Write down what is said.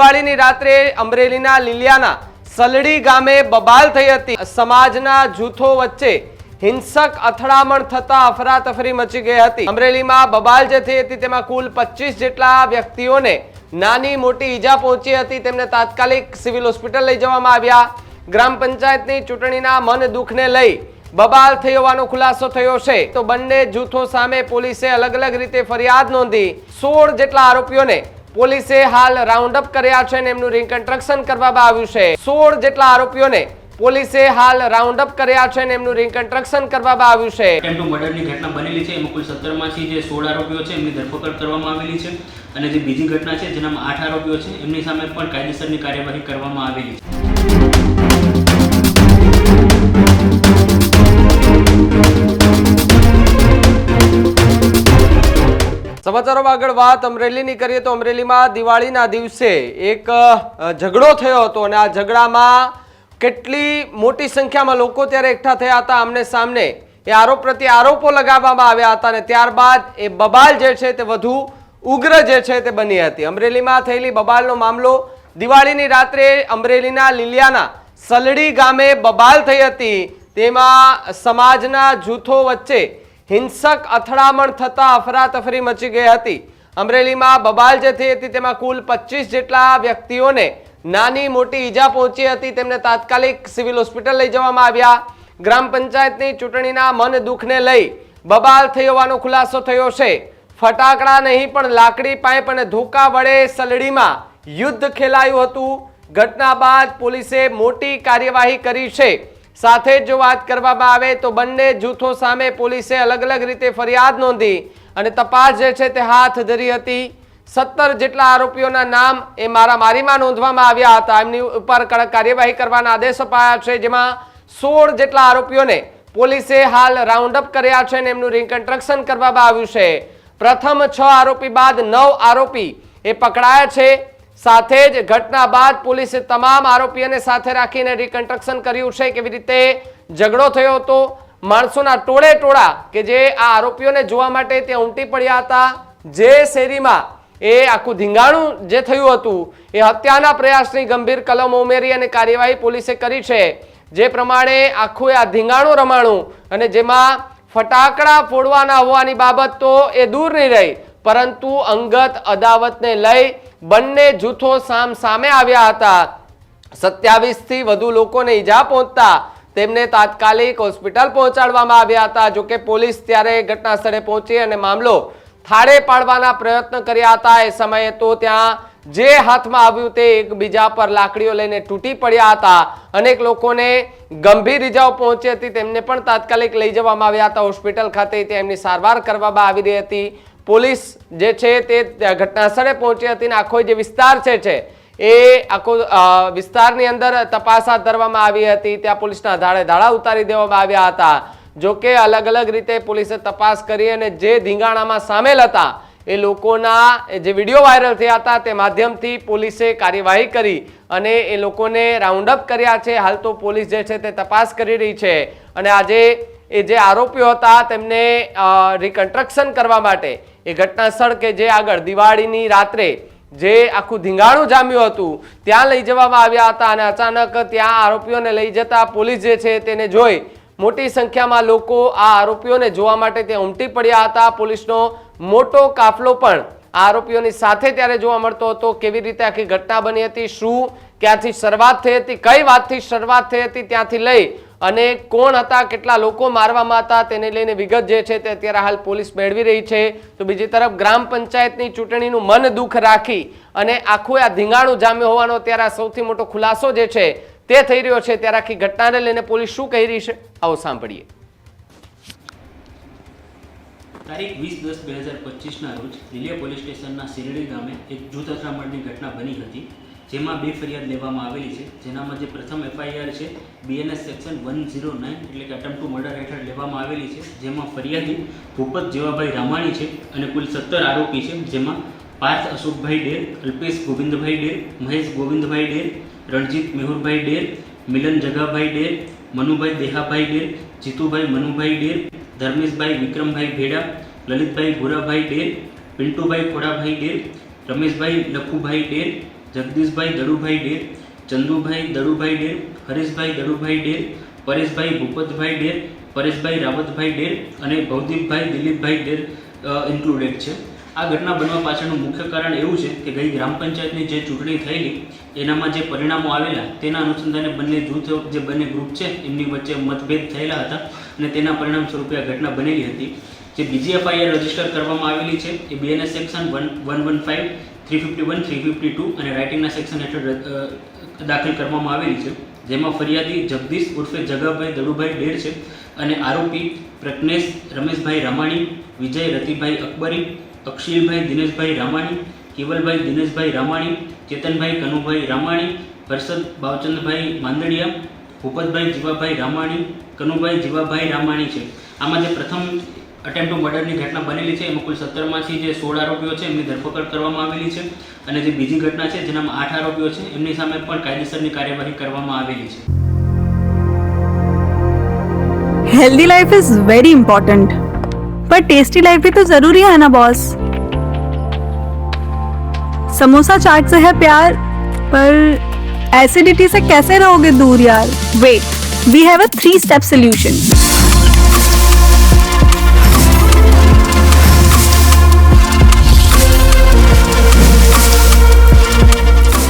દિવાળીની રાત્રે અમરેલીના લીલિયાના સલડી ગામે બબાલ થઈ હતી. સમાજના જૂથો વચ્ચે હિંસક અથડામણ થતા અફરાતફરી મચી ગઈ હતી. અમરેલીમાં બબાલ જે થઈ હતી તેમાં કુલ પચીસ જેટલા વ્યક્તિઓને નાની મોટી ઈજા પહોંચી હતી. તેમને તાત્કાલિક સિવિલ હોસ્પિટલ લઈ જવામાં આવ્યા. ગ્રામ પંચાયતની ચૂંટણીના મન દુઃખને લઈ બબાલ થઈ હોવાનો ખુલાસો થયો છે. તો બંને જૂથો સામે પોલીસે અલગ અલગ રીતે ફરિયાદ નોંધી સોળ જેટલા આરોપીઓને પોલીસે હાલ રાઉન્ડ અપ કર્યા છે અને એમનું રિકન્સ્ટ્રક્શન કરવામાં આવ્યું છે. સોળ જેટલા આરોપીઓને પોલીસે હાલ રાઉન્ડ અપ કર્યા છે અને એમનું રિકન્સ્ટ્રક્શન કરવામાં આવ્યું છે. અટેમ્પ મર્ડરની ઘટના બનેલી છે. એમાં કુલ સત્તરમાંથી જે સોળ આરોપીઓ છે, એમની ધરપકડ કરવામાં આવેલી છે. અને જે બીજી ઘટના છે, જેનામાં આઠ આરોપીઓ છે, એમની સામે પણ કાયદેસરની કાર્યવાહી કરવામાં આવેલી છે. સમાચારોમાં આગળ વાત અમરેલીની કરીએ તો અમરેલીમાં દિવાળીના દિવસે એક ઝઘડો થયો હતો અને આ ઝઘડામાં કેટલી મોટી સંખ્યામાં લોકો ત્યારે એકઠા થયા હતા આમને સામને. એ આરોપ પ્રત્યે આરોપો લગાવવામાં આવ્યા હતા અને ત્યારબાદ એ બબાલ જે છે તે વધુ ઉગ્ર જે છે તે બની હતી. અમરેલીમાં થયેલી બબાલનો મામલો દિવાળીની રાત્રે અમરેલીના લીલિયાના સલડી ગામે બબાલ થઈ હતી. તેમાં સમાજના જૂથો વચ્ચે હિંસક અથડામણ થતા અફરાતફરી મચી ગઈ હતી. અમરેલીમાં બબાલ જે થઈ હતી તેમાં કુલ પચીસ જેટલા વ્યક્તિઓને નાની મોટી ઈજા પહોંચી હતી. તેમને તાત્કાલિક સિવિલ હોસ્પિટલ લઈ જવામાં આવ્યા. ગ્રામ પંચાયતની ચૂંટણીના મન દુઃખને લઈ બબાલ થઈ હોવાનો ખુલાસો થયો છે. ફટાકડા નહીં, પણ લાકડી પાઇપ અને ધોકા વડે સલડીમાં યુદ્ધ ખેલાયું હતું. ઘટના બાદ પોલીસે મોટી કાર્યવાહી કરી છે. સાથે જ વાત કરવામાં આવે તો બંને જૂથો સામે પોલીસે અલગ અલગ રીતે ફરિયાદ નોંધી અને તપાસ જે છે તે હાથ ધરી હતી. સત્તર જેટલા આરોપીઓના નામ એ મારામારીમાં નોંધવામાં આવ્યા હતા. એમની ઉપર કડક કાર્યવાહી કરવાના આદેશ અપાયા છે, જેમાં સોળ જેટલા આરોપીઓને પોલીસે હાલ રાઉન્ડ અપ કર્યા છે અને એમનું રિકન્સ્ટ્રક્શન કરવામાં આવ્યું છે. પ્રથમ છ આરોપી બાદ નવ આરોપી એ પકડાયા છે. સાથે જ ઘટના બાદ પોલીસે તમામ આરોપીઓને સાથે રાખીને રિકન્સ્ટ્રક્શન કર્યું છે. કેવી રીતે ઝઘડો થયો હતો? માણસોના ટોળે ટોળા કે જે આ આરોપીઓને જોવા માટે ત્યાં ઉમટી પડ્યા હતા, જે શેરીમાં એ આખું ધીંગાણું જે થયું હતું, એ હત્યાના પ્રયાસની ગંભીર કલમો ઉમેરી અને કાર્યવાહી પોલીસે કરી છે. જે પ્રમાણે આખું આ ધીંગાણું રમાણું અને જેમાં ફટાકડા ફોડવાના હોવાની બાબત તો એ દૂર નહીં રહી, પરંતુ અંગત અદાવતને લઈ બંને જૂથો સામ સામે આવ્યા હતા. સત્યાવીસથી વધુ લોકોને ઈજા પહોંચતા તેમને તાત્કાલિક હોસ્પિટલ પહોંચાડવામાં આવ્યા હતા. જોકે પોલીસ ત્યારે ઘટના સ્થળે પહોંચી અને મામલો થાળે પાડવાના પ્રયત્ન કર્યા હતા. એ સમયે તો ત્યાં જે હાથમાં આવ્યું તે એકબીજા પર લાકડીઓ લઈને તૂટી પડ્યા હતા. અનેક લોકોને ગંભીર ઇજાઓ પહોંચી હતી. તેમને પણ તાત્કાલિક લઈ જવામાં આવ્યા હતા. હોસ્પિટલ ખાતે ત્યાં એમની સારવાર કરવામાં આવી રહી હતી. પોલીસ જે છે તે ઘટનાસ્થળે પહોંચી હતી અને આખો જે વિસ્તાર છે છે, એ આખો વિસ્તારની અંદર તપાસ હાથ ધરવામાં આવી હતી. ત્યાં પોલીસના ધાડે ધાડા ઉતારી દેવામાં આવ્યા હતા. જોકે અલગ અલગ રીતે પોલીસે તપાસ કરી અને જે ધીંગાણામાં સામેલ હતા, એ લોકોના જે વીડિયો વાયરલ થયા હતા તે માધ્યમથી પોલીસે કાર્યવાહી કરી અને એ લોકોને રાઉન્ડ અપ કર્યા છે. હાલ તો પોલીસ જે છે તે તપાસ કરી રહી છે અને આજે એ જે આરોપીઓ હતા તેમને રિકન્સ્ટ્રક્શન કરવા માટે એ ઘટના સ્થળ કે જે આગળ દિવાળીની રાત્રે જે આખું ધીંગાણું જામ્યું હતું, ત્યાં લઈ જવામાં આવ્યા હતા અને અચાનક ત્યાં આરોપીઓને લઈ જતા પોલીસ જે છે તેને જોઈ મોટી સંખ્યામાં લોકો આ આરોપીઓને જોવા માટે ત્યાં ઉમટી પડ્યા હતા. પોલીસનો મોટો કાફલો પણ આરોપીઓની સાથે ત્યારે જોવા મળતો હતો. કેવી રીતે આખી ઘટના બની હતી? શું ક્યાંથી શરૂઆત થઈ હતી? કઈ વાતથી શરૂઆત થઈ હતી? ત્યાંથી લઈ અને કોણ હતા, કેટલા લોકો મારવામાં હતા, તેને લઈને વિગત જે છે તે અત્યારે હાલ પોલીસ મેળવી રહી છે. તો બીજી તરફ ગ્રામ પંચાયતની ચૂંટણીનું મન દુઃખ રાખી અને આખું આ ધીંગાણું જામ્યું હોવાનો અત્યારે સૌથી મોટો ખુલાસો જે છે તે થઈ રહ્યો છે. ત્યારે આખી ઘટનાને લઈને પોલીસ શું કહી રહી છે, આવો સાંભળીએ. તારીખ વીસ દસ બે હજાર પચીસના રોજ લીલિયા પોલીસ સ્ટેશનના શિરડી ગામે એક જૂથ અથડામણની ઘટના બની હતી. જેમાં બે ફરિયાદ લેવામાં આવેલી છે. જેનામાં જે પ્રથમ એફઆઈઆર છે BNS section one zero nine એટલે કે અટેમ્પ ટુ મર્ડર હેઠળ લેવામાં આવેલી છે. જેમાં ફરિયાદી ભૂપત જેવાભાઈ રામાણી છે અને કુલ સત્તર આરોપી છે. જેમાં પાર્થ અશોકભાઈ ડેર, અલ્પેશ ગોવિંદભાઈ ડેર, મહેશ ગોવિંદભાઈ ડેર, રણજીત મેહુરભાઈ ડેર, મિલન જગાભાઈ ડેર, મનુભાઈ દેહાભાઈ ડેર, જીતુભાઈ મનુભાઈ ડેર, ધર્મેશભાઈ વિક્રમભાઈ ભેડા, લલિતભાઈ ભૂરાભાઈ ડેર, પિન્ટુભાઈ ખોડાભાઈ ડેર, રમેશભાઈ લખુભાઈ ડેર જગદીશભાઈ દડુભાઈ ડેર, ચંદુભાઈ દડુભાઈ ડેર, હરીશભાઈ દડુભાઈ ડેર, પરેશભાઈ ભૂપતભાઈ ડેર, પરેશભાઈ રાવતભાઈ ડેર અને ભવદીપભાઈ દિલીપભાઈ ડેર ઇન્ક્લુડેડ છે. આ ઘટના બનવા પાછળનું મુખ્ય કારણ એવું છે કે ગઈ ગ્રામ પંચાયતની જે ચૂંટણી થયેલી, એનામાં જે પરિણામો આવેલા, તેના અનુસંધાને બંને જૂથ, જે બંને ગ્રુપ છે, એમની વચ્ચે મતભેદ થયેલા હતા અને તેના પરિણામ સ્વરૂપે આ ઘટના બનેલી હતી. જે બીજી એફઆઈઆર રજિસ્ટર કરવામાં આવેલી છે, એ BNS section one one one five three fifty one, three fifty two અને રાઇટિંગના સેક્શન હેઠળ દાખલ કરવામાં આવેલી છે. જેમાં ફરિયાદી જગદીશ ઉર્ફે જગાભાઈ દડુભાઈ ડેર છે અને આરોપી પ્રજ્ઞેશ રમેશભાઈ રામાણી, વિજય રતિભાઈ અકબરી અક્ષિલભાઈ દિનેશભાઈ રામાણી, કેવલભાઈ દિનેશભાઈ રામાણી ચેતનભાઈ કનુભાઈ રામાણી, હર્ષદ બાવચંદભાઈ માંદડિયા, ભૂપતભાઈ જીવાભાઈ રામાણી, કનુભાઈ જીવાભાઈ રામાણી છે. આમાં જે પ્રથમ અટેમ્પ ટુ મર્ડરની ઘટના બનેલી છે એમાં કુલ સત્તરમાંથી જે સોળ આરોપીઓ છે એમની ધરપકડ કરવામાં આવેલી છે અને જે બીજી ઘટના છે જેનામાં આઠ આરોપીઓ છે એમની સામે પણ કાયદેસરની કાર્યવાહી કરવામાં આવેલી છે healthy life is very important पर टेस्टी लाइफ भी तो जरूरी है ना बॉस समोसा चाट से है प्यार पर एसिडिटी से कैसे रहोगे दूर यार wait we have a three step solution